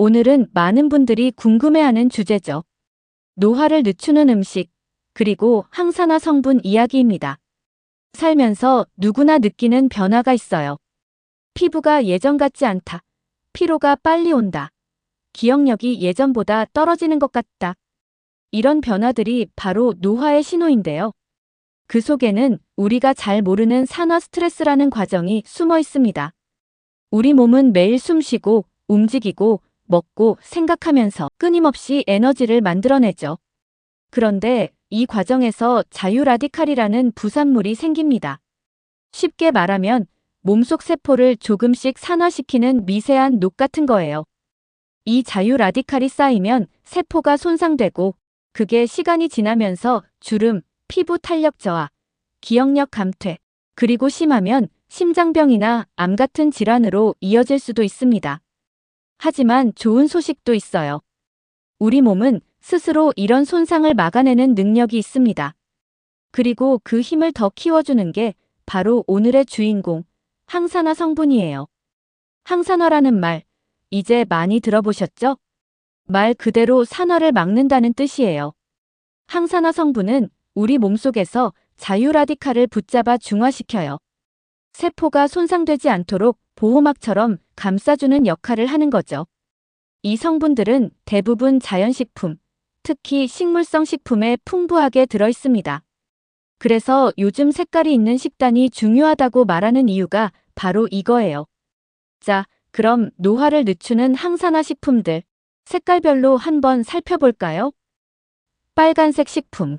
오늘은 많은 분들이 궁금해하는 주제죠. 노화를 늦추는 음식, 그리고 항산화 성분 이야기입니다. 살면서 누구나 느끼는 변화가 있어요. 피부가 예전 같지 않다. 피로가 빨리 온다. 기억력이 예전보다 떨어지는 것 같다. 이런 변화들이 바로 노화의 신호인데요. 그 속에는 우리가 잘 모르는 산화 스트레스라는 과정이 숨어 있습니다. 우리 몸은 매일 숨쉬고 움직이고 먹고 생각하면서 끊임없이 에너지를 만들어내죠. 그런데 이 과정에서 자유 라디칼이라는 부산물이 생깁니다. 쉽게 말하면 몸속 세포를 조금씩 산화시키는 미세한 녹 같은 거예요. 이 자유 라디칼이 쌓이면 세포가 손상되고 그게 시간이 지나면서 주름, 피부 탄력 저하, 기억력 감퇴, 그리고 심하면 심장병이나 암 같은 질환으로 이어질 수도 있습니다. 하지만 좋은 소식도 있어요. 우리 몸은 스스로 이런 손상을 막아내는 능력이 있습니다. 그리고 그 힘을 더 키워주는 게 바로 오늘의 주인공, 항산화 성분이에요. 항산화라는 말, 이제 많이 들어보셨죠? 말 그대로 산화를 막는다는 뜻이에요. 항산화 성분은 우리 몸속에서 자유 라디칼을 붙잡아 중화시켜요. 세포가 손상되지 않도록 보호막처럼 감싸주는 역할을 하는 거죠. 이 성분들은 대부분 자연식품, 특히 식물성 식품에 풍부하게 들어 있습니다. 그래서 요즘 색깔이 있는 식단이 중요하다고 말하는 이유가 바로 이거예요. 자, 그럼 노화를 늦추는 항산화 식품들, 색깔별로 한번 살펴볼까요? 빨간색 식품.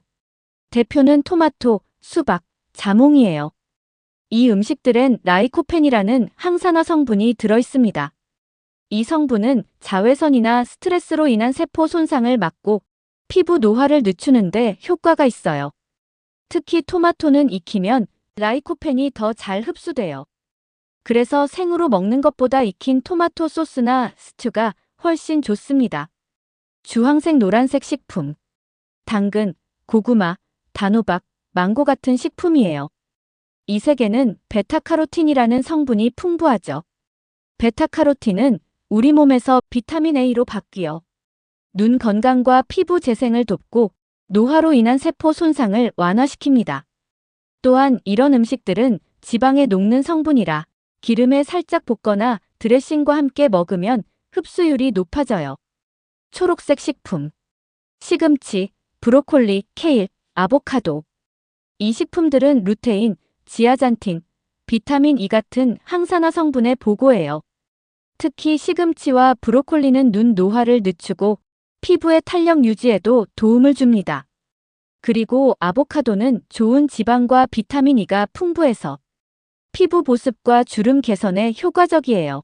대표는 토마토, 수박, 자몽이에요. 이 음식들엔 라이코펜이라는 항산화 성분이 들어 있습니다. 이 성분은 자외선이나 스트레스로 인한 세포 손상을 막고 피부 노화를 늦추는데 효과가 있어요. 특히 토마토는 익히면 라이코펜이 더 잘 흡수돼요. 그래서 생으로 먹는 것보다 익힌 토마토 소스나 스튜가 훨씬 좋습니다. 주황색 노란색 식품. 당근, 고구마, 단호박, 망고 같은 식품이에요. 이 색에는 베타카로틴이라는 성분이 풍부하죠. 베타카로틴은 우리 몸에서 비타민 A로 바뀌어 눈 건강과 피부 재생을 돕고 노화로 인한 세포 손상을 완화시킵니다. 또한 이런 음식들은 지방에 녹는 성분이라 기름에 살짝 볶거나 드레싱과 함께 먹으면 흡수율이 높아져요. 초록색 식품. 시금치, 브로콜리, 케일, 아보카도. 이 식품들은 루테인, 지아잔틴, 비타민 E 같은 항산화 성분의 보고예요. 특히 시금치와 브로콜리는 눈 노화를 늦추고 피부의 탄력 유지에도 도움을 줍니다. 그리고 아보카도는 좋은 지방과 비타민 E가 풍부해서 피부 보습과 주름 개선에 효과적이에요.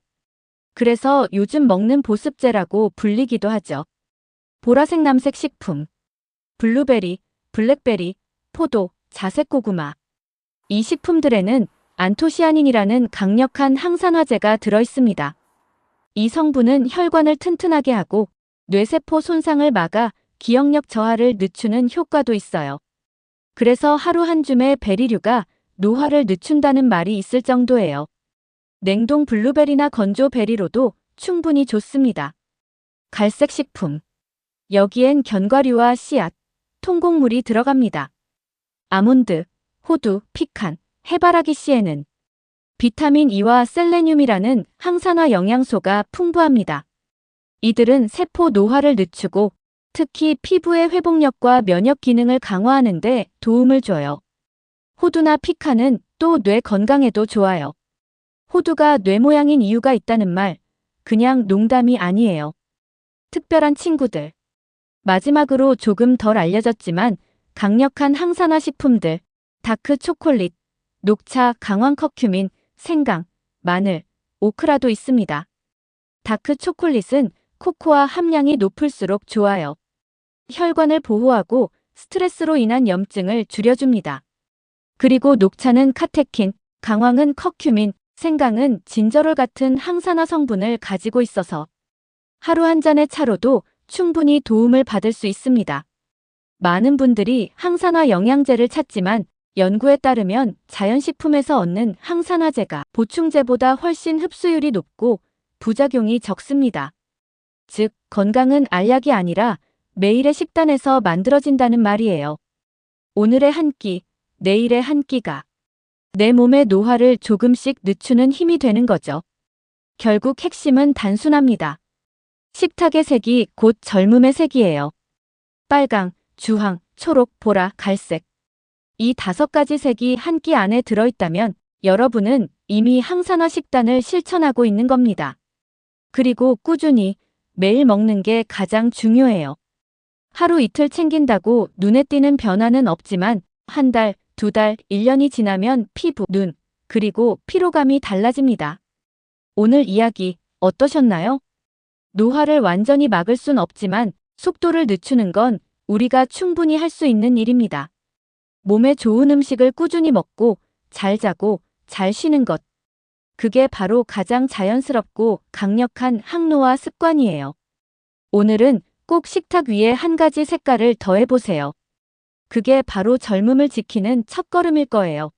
그래서 요즘 먹는 보습제라고 불리기도 하죠. 보라색 남색 식품. 블루베리, 블랙베리, 포도, 자색 고구마. 이 식품들에는 안토시아닌이라는 강력한 항산화제가 들어 있습니다. 이 성분은 혈관을 튼튼하게 하고 뇌세포 손상을 막아 기억력 저하를 늦추는 효과도 있어요. 그래서 하루 한 줌의 베리류가 노화를 늦춘다는 말이 있을 정도예요. 냉동 블루베리나 건조 베리로도 충분히 좋습니다. 갈색 식품. 여기엔 견과류와 씨앗, 통곡물이 들어갑니다. 아몬드, 호두, 피칸, 해바라기 씨에는 비타민 E와 셀레늄이라는 항산화 영양소가 풍부합니다. 이들은 세포 노화를 늦추고 특히 피부의 회복력과 면역 기능을 강화하는 데 도움을 줘요. 호두나 피칸은 또 뇌 건강에도 좋아요. 호두가 뇌 모양인 이유가 있다는 말, 그냥 농담이 아니에요. 특별한 친구들. 마지막으로 조금 덜 알려졌지만 강력한 항산화 식품들, 다크 초콜릿, 녹차, 강황 커큐민, 생강, 마늘, 오크라도 있습니다. 다크 초콜릿은 코코아 함량이 높을수록 좋아요. 혈관을 보호하고 스트레스로 인한 염증을 줄여줍니다. 그리고 녹차는 카테킨, 강황은 커큐민, 생강은 진저롤 같은 항산화 성분을 가지고 있어서 하루 한 잔의 차로도 충분히 도움을 받을 수 있습니다. 많은 분들이 항산화 영양제를 찾지만 연구에 따르면 자연식품에서 얻는 항산화제가 보충제보다 훨씬 흡수율이 높고 부작용이 적습니다. 즉, 건강은 알약이 아니라 매일의 식단에서 만들어진다는 말이에요. 오늘의 한 끼, 내일의 한 끼가 내 몸의 노화를 조금씩 늦추는 힘이 되는 거죠. 결국 핵심은 단순합니다. 식탁의 색이 곧 젊음의 색이에요. 빨강, 주황, 초록, 보라, 갈색. 이 다섯 가지 색이 한 끼 안에 들어있다면 여러분은 이미 항산화 식단을 실천하고 있는 겁니다. 그리고 꾸준히 매일 먹는 게 가장 중요해요. 하루 이틀 챙긴다고 눈에 띄는 변화는 없지만 한 달, 두 달, 1년이 지나면 피부, 눈, 그리고 피로감이 달라집니다. 오늘 이야기 어떠셨나요? 노화를 완전히 막을 순 없지만 속도를 늦추는 건 우리가 충분히 할 수 있는 일입니다. 몸에 좋은 음식을 꾸준히 먹고 잘 자고 잘 쉬는 것. 그게 바로 가장 자연스럽고 강력한 항노화 습관이에요. 오늘은 꼭 식탁 위에 한 가지 색깔을 더해보세요. 그게 바로 젊음을 지키는 첫걸음일 거예요.